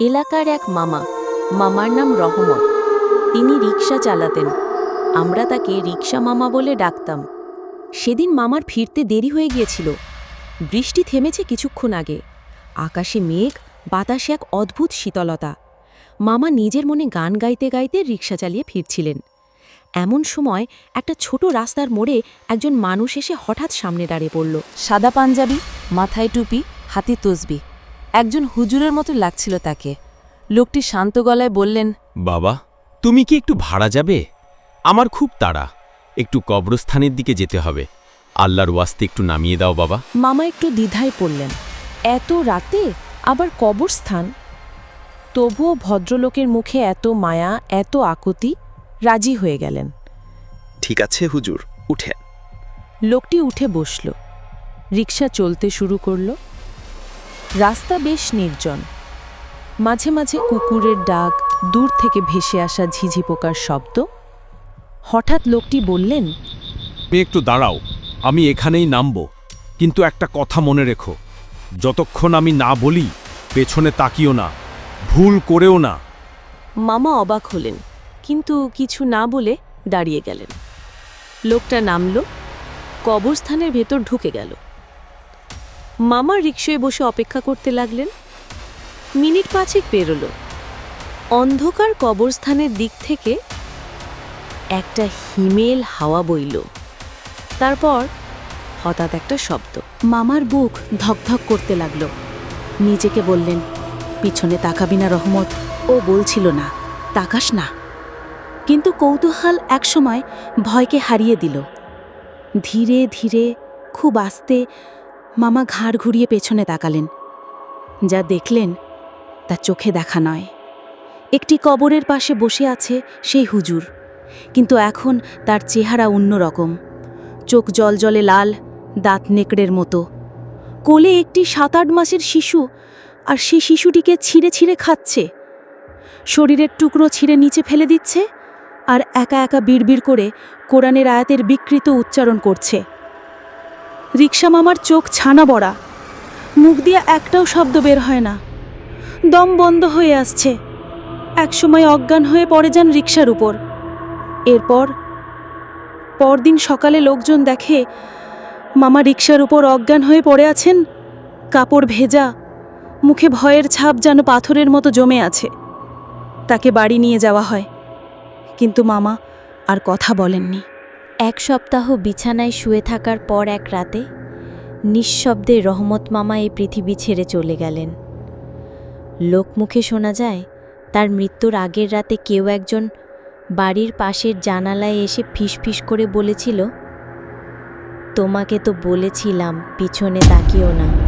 এলাকার এক মামা। মামার নাম রহমত। তিনি রিক্সা চালাতেন। আমরা তাকে রিক্সা মামা বলে ডাকতাম। সেদিন মামার ফিরতে দেরি হয়ে গিয়েছিল। বৃষ্টি থেমেছে কিছুক্ষণ আগে। আকাশে মেঘ, বাতাসে এক অদ্ভুত শীতলতা। মামা নিজের মনে গান গাইতে গাইতে রিক্সা চালিয়ে ফিরছিলেন। এমন সময় একটা ছোট রাস্তার মোড়ে একজন মানুষ এসে হঠাৎ সামনে দাঁড়িয়ে পড়ল। সাদা পাঞ্জাবি, মাথায় টুপি, হাতি তসবি। একজন হুজুরের মতো লাগছিল তাকে। লোকটি শান্ত গলায় বললেন বাবা তুমি কি একটু ভাড়া যাবে? আমার খুব তাড়া। একটু কবরস্থানের দিকে যেতে হবে। আল্লাহর ওয়াস্তে একটু নামিয়ে দাও বাবা। মামা একটু দ্বিধায় পড়লেন। এত রাতে? আবার কবরস্থান? তবুও ভদ্রলোকের মুখে এত মায়া এত আকুতি? রাজি হয়ে গেলেন। ঠিক আছে হুজুর উঠেন। লোকটি উঠে বসল। রিক্সা চলতে শুরু করল। রাস্তা বেশ নির্জন। মাঝে মাঝে কুকুরের ডাক দূর থেকে ভেসে আসা ঝিঝি পোকার শব্দ। হঠাৎ লোকটি বললেন তুমি একটু দাঁড়াও আমি এখানেই নামব। কিন্তু একটা কথা মনে রেখো যতক্ষণ আমি না বলি পেছনে তাকিও না ভুল করেও না। মামা অবাক হলেন কিন্তু কিছু না বলে দাঁড়িয়ে গেলেন। লোকটা নামল কবরস্থানের ভেতর ঢুকে গেল। মামা রিক্সায় বসে অপেক্ষা করতে লাগলেন। মিনিট পাঁচেক পেরোল। অন্ধকার কবরস্থানের দিক থেকে একটা হিমেল হাওয়া বইল। তারপর হঠাৎ একটা শব্দ। মামার বুক ধকধক করতে লাগল। নিজেকে বললেন, পিছনে তাকাবি না রহমত। ও বলছিল না, তাকাস না। কিন্তু কৌতূহল একসময় ভয়কে হারিয়ে দিল। ধীরে ধীরে, খুব আস্তে মামা ঘাড় ঘুরিয়ে পেছনে তাকালেন। যা দেখলেন, তা চোখে দেখা নয়। একটি কবরের পাশে বসে আছে সেই হুজুর, কিন্তু এখন তার চেহারা অন্যরকম। চোখ জল জলে লাল, দাঁত নেকড়ের মতো। কোলে একটি সাত আট মাসের শিশু, আর সেই শিশুটিকে ছিঁড়ে ছিঁড়ে খাচ্ছে। শরীরের টুকরো ছিঁড়ে নিচে ফেলে দিচ্ছে, আর একা একা বিড়বিড় করে কোরআনের আয়াতের বিকৃত উচ্চারণ করছে। রিক্সা মামার চোখ ছানা বড়া। মুখ দিয়ে একটাও শব্দ বের হয় না। দম বন্ধ হয়ে আসছে। একসময় অজ্ঞান হয়ে পড়ে যান রিক্সার উপর। এরপর, পরদিন সকালে লোকজন দেখে মামা রিক্সার উপর অজ্ঞান হয়ে পড়ে আছেন, কাপড় ভেজা, মুখে ভয়ের ছাপ যেন পাথরের মতো জমে আছে। তাকে বাড়ি নিয়ে যাওয়া হয়। কিন্তু মামা আর কথা বলেননি। এক সপ্তাহ বিছানায় শুয়ে থাকার পর এক রাতে নিঃশব্দে রহমত মামা এই পৃথিবী ছেড়ে চলে গেলেন। লোকমুখে শোনা যায়, তার মৃত্যুর আগের রাতে কেউ একজন বাড়ির পাশের জানালায় এসে ফিস করে বলেছিল, তোমাকে তো বলেছিলাম, পিছনে তাকিও না।